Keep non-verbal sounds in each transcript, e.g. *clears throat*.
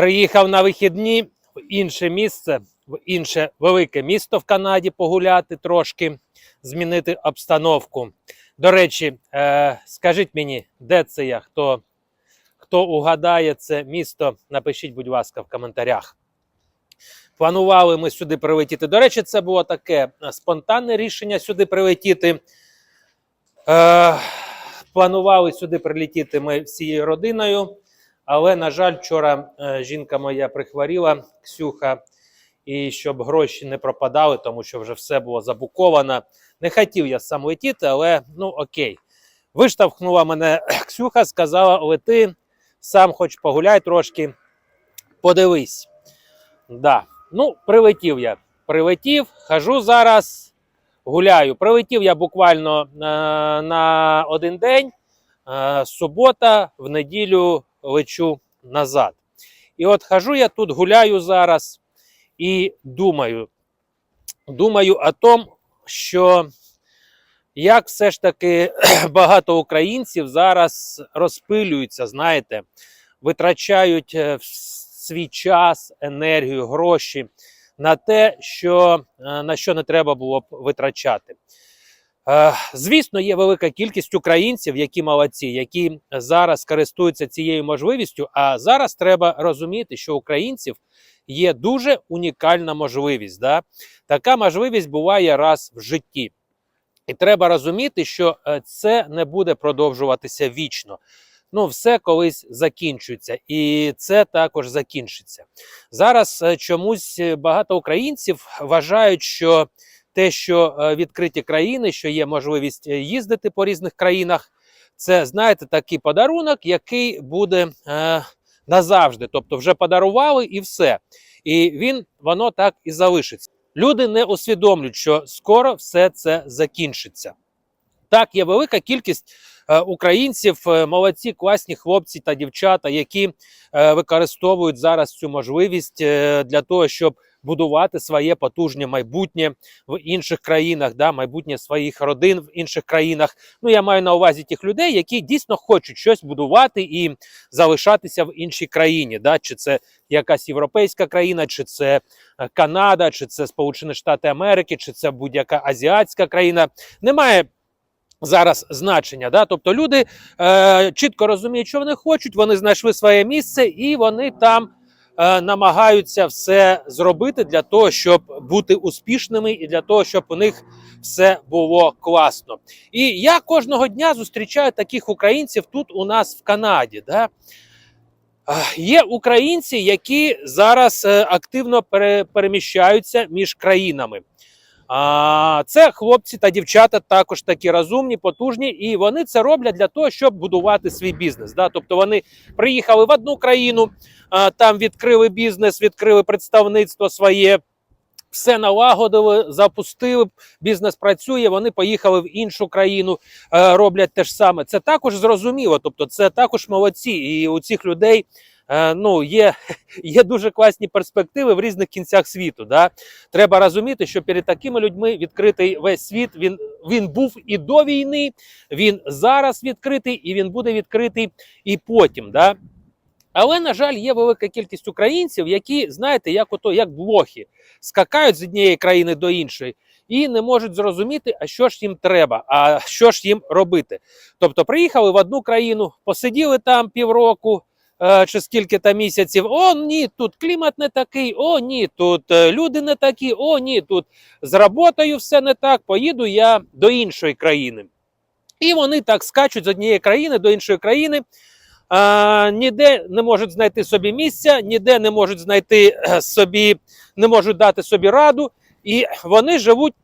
Приїхав на вихідні в інше місце, в інше велике місто в Канаді погуляти трошки, змінити обстановку. До речі, е, скажіть мені, де це я? Хто, хто угадає це місто? Напишіть, будь ласка, в коментарях. Планували ми сюди прилетіти. До речі, це було таке е, спонтанне рішення сюди прилетіти. Е, планували сюди прилетіти ми всією родиною. Але, на жаль, вчора е, жінка моя прихворіла, Ксюха, і щоб гроші не пропадали, тому що вже все було забуковано. Не хотів я сам летіти, але ну окей. Виштовхнула мене *clears throat* Ксюха, сказала: лети, сам хоч погуляй трошки, подивись. Да. Ну, прилетів я. Прилетів, хожу зараз, гуляю. Прилетів я буквально е, на один день. Е, субота, в неділю лечу назад. І от хожу я тут, гуляю зараз і думаю, думаю о том, що як все ж таки *clears throat* багато українців зараз розпилюються, знаєте, витрачають е, свій час, енергію, гроші на те, що, е, на що не треба було б витрачати. Е, Звісно, є велика кількість українців, які молодці, які зараз користуються цією можливістю. А зараз треба розуміти, що українців є дуже унікальна можливість. Да? Така можливість буває раз в житті. І треба розуміти, що е, це не буде продовжуватися вічно. Ну, все колись закінчується, і це також закінчиться. Зараз е, чомусь багато українців вважають, що те, що е, відкриті країни, що є можливість е, їздити по різних країнах, це знаєте такий подарунок, який буде е, назавжди. Тобто, вже подарували і все. І він воно так і залишиться. Люди не усвідомлюють, що скоро все це закінчиться. Так, є велика кількість е, українців, е, молодці, класні хлопці та дівчата, які е, використовують зараз цю можливість е, для того, щоб будувати своє потужне майбутнє в інших країнах, да, майбутнє своїх родин в інших країнах. Ну я маю на увазі тих людей, які дійсно хочуть щось будувати і залишатися в іншій країні. Да, чи це якась європейська країна, чи це е, Канада, чи це Сполучені Штати Америки, чи це будь-яка азіатська країна. Немає зараз значення. Да? Тобто люди е, чітко розуміють, що вони хочуть, вони знайшли своє місце і вони там намагаються все зробити для того, щоб бути успішними, і для того, щоб у них все було класно. І я кожного дня зустрічаю таких українців тут у нас в Канаді. Да? Е, Є українці, які зараз е, активно пере- переміщаються між країнами. А, це хлопці та дівчата також такі розумні, потужні, і вони це роблять для того, щоб будувати свій бізнес. Да? Тобто вони приїхали в одну країну, а, там відкрили бізнес, відкрили представництво своє. Все налагодили, запустили, бізнес працює. Вони поїхали в іншу країну, е, роблять те ж саме. Це також зрозуміло. Тобто, це також молодці. І у цих людей ну, є, *laughs* є дуже класні перспективи в різних кінцях світу. Да? Треба розуміти, що перед такими людьми відкритий весь світ. Він, він був і до війни, він зараз відкритий, і він буде відкритий і потім. Да? Але, на жаль, є велика кількість українців, які, знаєте, як ото, як блохи, скакають з однієї країни до іншої і не можуть зрозуміти, а що ж їм треба, а що ж їм робити. Тобто, приїхали в одну країну, посиділи там півроку. Е, Чи скільки там місяців, о, ні, тут клімат не такий, о, ні, тут е, люди не такі, о, ні, тут з роботою все не так, поїду я до іншої країни. І вони так скачуть з однієї країни до іншої країни, а, ніде не можуть знайти собі місця, ніде не можуть знайти е, собі, не можуть дати собі раду, і вони живуть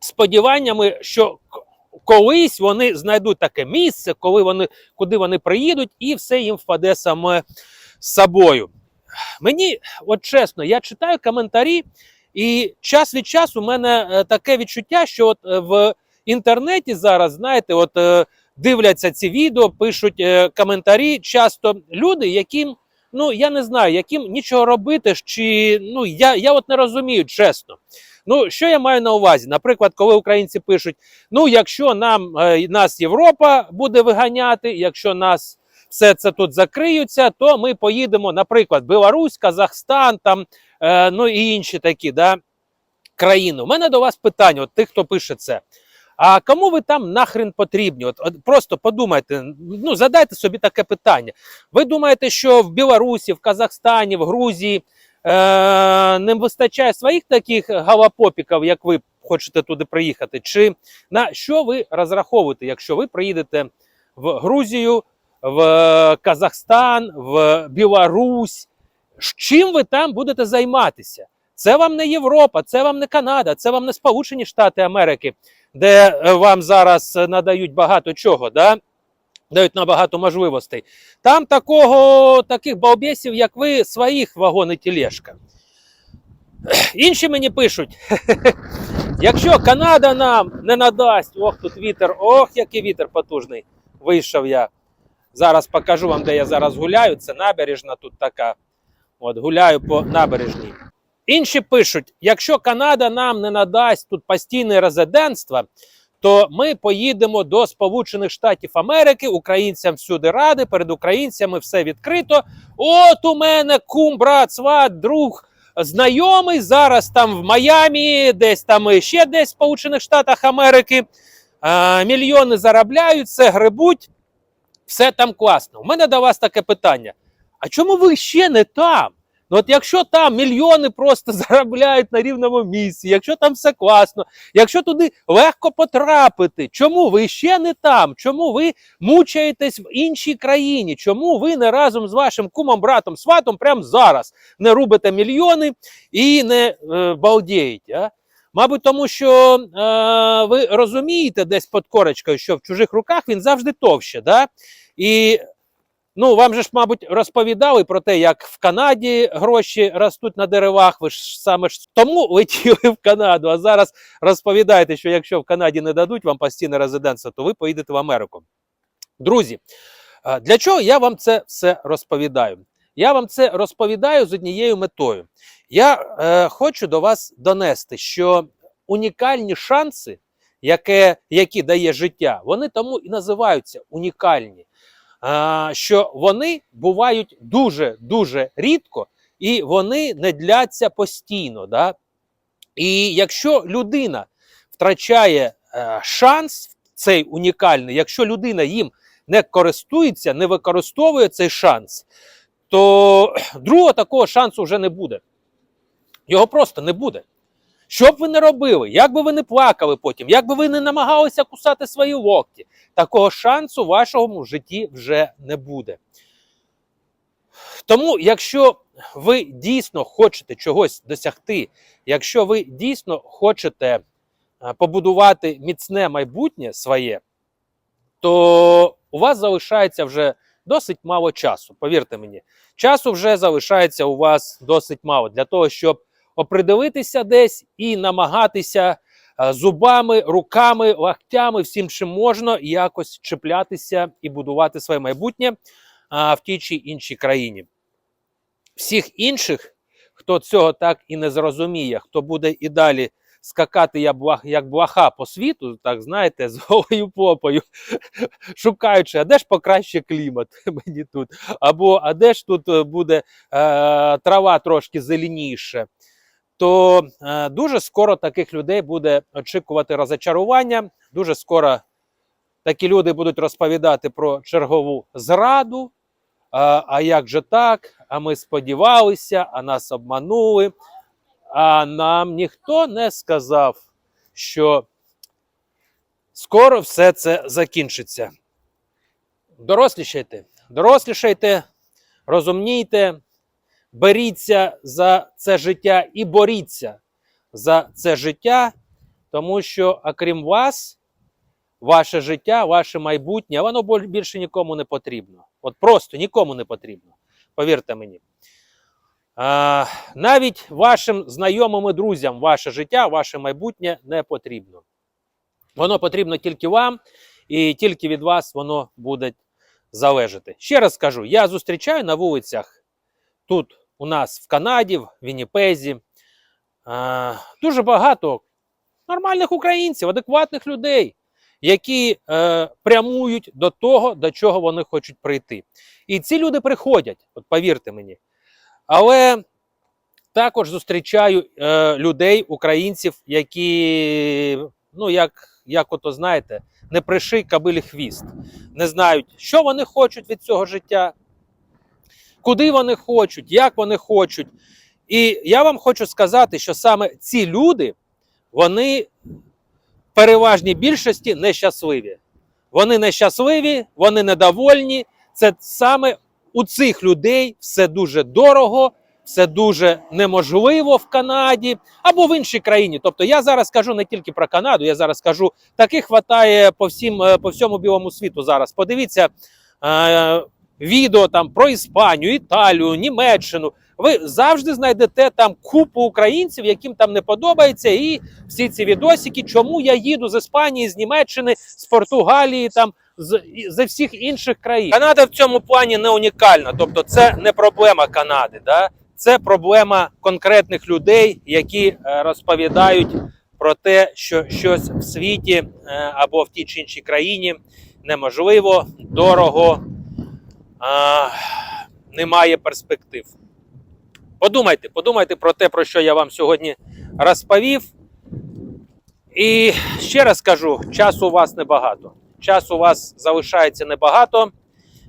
сподіваннями, що колись вони знайдуть таке місце, коли вони, куди вони приїдуть, і все їм впаде саме собою. Мені, от чесно, я читаю коментарі, і час від часу у мене е, таке відчуття, що от е, в інтернеті зараз, знаєте, от е, дивляться ці відео, пишуть коментарі. Часто люди, яким, ну я не знаю, яким нічого робити, чи ну я, я от не розумію, чесно. Ну, що я маю на увазі? Наприклад, коли українці пишуть: ну, якщо нам е, нас Європа буде виганяти, якщо нас все це тут закриються, то ми поїдемо, наприклад, Білорусь, Казахстан, там, е, ну і інші такі да, країни. У мене до вас питання, от тих, хто пише це. А кому ви там нахрен потрібні? От, от просто подумайте, ну задайте собі таке питання. Ви думаєте, що в Білорусі, в Казахстані, в Грузії е, не вистачає своїх таких галапопіків, як ви хочете туди приїхати? Чи на що ви розраховуєте, якщо ви приїдете в Грузію, в Казахстан, в Білорусь? З Чим ви там будете займатися? Це вам не Європа, це вам не Канада, це вам не Сполучені Штати Америки, де е, вам зараз е, надають багато чого, да? Дають набагато можливостей. Там такого, таких балбесів, як ви, своїх вагон і тележка. Інші мені пишуть: *laughs* якщо Канада нам не надасть, ох, тут вітер, ох, який вітер потужний. Вийшов я. Зараз покажу вам, де я зараз гуляю. Це набережна тут така. От, гуляю по набережній. Інші пишуть: якщо Канада нам не надасть тут постійне резидентство, то ми поїдемо до Сполучених Штатів Америки, українцям всюди ради, перед українцями все відкрито. От у мене кум, брат, сват, друг, знайомий зараз там в Майамі, десь там ще десь в Сполучених Штатах Америки. А, мільйони заробляють, все грибуть, все там класно. У мене до вас таке питання: а чому ви ще не там? Ну, от якщо там мільйони просто *laughs* заробляють на рівному місці, якщо там все класно, якщо туди легко потрапити, чому ви ще не там? Чому ви мучаєтесь в іншій країні? Чому ви не разом з вашим кумом, братом, сватом прямо зараз не рубите мільйони і не е, балдієте? А? Мабуть, тому що е, ви розумієте десь під корочкою, що в чужих руках він завжди товще. Да? І Ну, вам же ж, мабуть, розповідали про те, як в Канаді гроші ростуть на деревах. Ви ж саме ж тому летіли в Канаду. А зараз розповідаєте, що якщо в Канаді не дадуть вам постійне резидентство, то ви поїдете в Америку. Друзі, для чого я вам це все розповідаю? Я вам це розповідаю з однією метою. Я е, хочу до вас донести, що унікальні шанси, яке, які дає життя, вони тому і називаються унікальні що вони бувають дуже дуже рідко і вони не дляться постійно. Да? І якщо людина втрачає е, шанс, цей унікальний, якщо людина їм не користується, не використовує цей шанс, то другого такого шансу вже не буде. Його просто не буде. Що б ви не робили, як би ви не плакали потім, як би ви не намагалися кусати свої локті, такого шансу в вашому житті вже не буде. Тому, якщо ви дійсно хочете чогось досягти, якщо ви дійсно хочете е, побудувати міцне майбутнє своє, то у вас залишається вже досить мало часу. Повірте мені, часу вже залишається у вас досить мало для того, щоб опридивитися десь і намагатися е, зубами, руками, лахтями, всім чим можна якось чіплятися і будувати своє майбутнє в тій чи іншій країні. Всіх інших, хто цього так і не зрозуміє, хто буде і далі скакати як блах- як блаха по світу, так знаєте, з голою попою, *laughs* шукаючи, а де ж покраще клімат *laughs* мені тут, або а де ж тут е, буде е, трава трошки зеленіше то е, дуже скоро таких людей буде очікувати розочарування. Дуже скоро такі люди будуть розповідати про чергову зраду. А, а як же так? А ми сподівалися, а нас обманули. А нам ніхто не сказав, що скоро все це закінчиться. Дорослішайте, дорослішайте, розумнійте, беріться за це життя і боріться за це життя, тому що, окрім вас, ваше життя, ваше майбутнє, воно більше нікому не потрібно. От просто нікому не потрібно. Повірте мені. А, навіть вашим знайомим і друзям ваше життя, ваше майбутнє не потрібно. Воно потрібно тільки вам, і тільки від вас воно буде залежати. Ще раз скажу: я зустрічаю на вулицях тут у нас в Канаді, в Вінніпезі. е, Дуже багато нормальних українців, адекватних людей, які е, прямують до того, до чого вони хочуть прийти. І ці люди приходять, от повірте мені. Але також зустрічаю е, людей, українців, які, ну, як, як ото знаєте, не приший кабилі хвіст, не знають, що вони хочуть від цього життя, куди вони хочуть, як вони хочуть. І я вам хочу сказати, що саме ці люди, вони в переважній більшості нещасливі. Вони нещасливі, вони недовольні. Це саме у цих людей все дуже дорого, все дуже неможливо в Канаді або в іншій країні. Тобто я зараз кажу не тільки про Канаду, я зараз кажу, таких хватає по всім е, по всьому білому світу зараз. Подивіться е, відео там про Іспанію, Італію, Німеччину. Ви завжди знайдете там купу українців, яким там не подобається, і всі ці відосики, чому я їду з Іспанії, з Німеччини, з Португалії, там з, зі всіх інших країн. Канада в цьому плані не унікальна. Тобто, це не проблема Канади, да? це проблема конкретних людей, які е, розповідають про те, що щось в світі е, або в тій чи іншій країні неможливо, дорого, а, немає перспектив. Подумайте, подумайте про те, про що я вам сьогодні розповів. І ще раз кажу: часу у вас небагато. Часу у вас залишається небагато.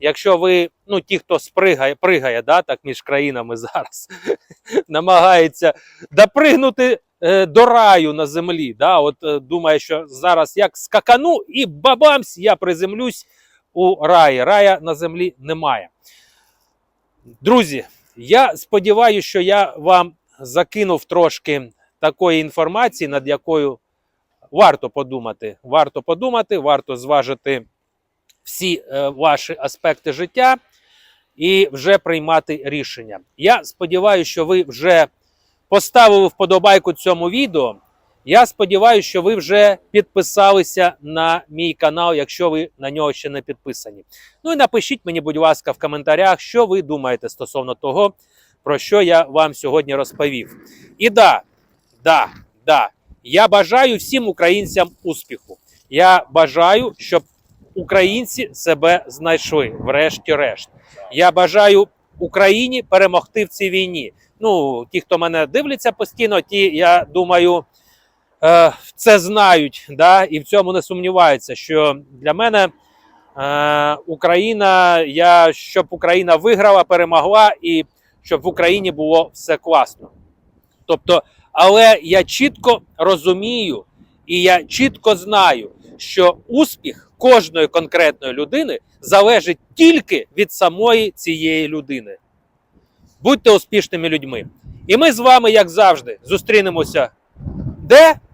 Якщо ви, ну ті, хто спригає, пригає, да, так між країнами зараз, *laughs* намагається допригнути е, до раю на землі. Да, от е, думає, що зараз як скакану, і бабамсь, я приземлюсь у раї. Рая на землі немає. Друзі, я сподіваюся, що я вам закинув трошки такої інформації, над якою варто подумати. Варто подумати, варто зважити всі е, ваші аспекти життя і вже приймати рішення. Я сподіваюся, що ви вже поставили вподобайку цьому відео. Я сподіваюся, що ви вже підписалися на мій канал, якщо ви на нього ще не підписані. Ну і напишіть мені, будь ласка, в коментарях, що ви думаєте стосовно того, про що я вам сьогодні розповів. І да, да, да, я бажаю всім українцям успіху. Я бажаю, щоб українці себе знайшли, врешті-решт. Я бажаю Україні перемогти в цій війні. Ну, ті, хто мене дивляться постійно, ті, я думаю, це знають, да, і в цьому не сумніваються, що для мене е, Україна, я щоб Україна виграла, перемогла, і щоб в Україні було все класно. Тобто, але я чітко розумію і я чітко знаю, що успіх кожної конкретної людини залежить тільки від самої цієї людини. Будьте успішними людьми. І ми з вами, як завжди, зустрінемося де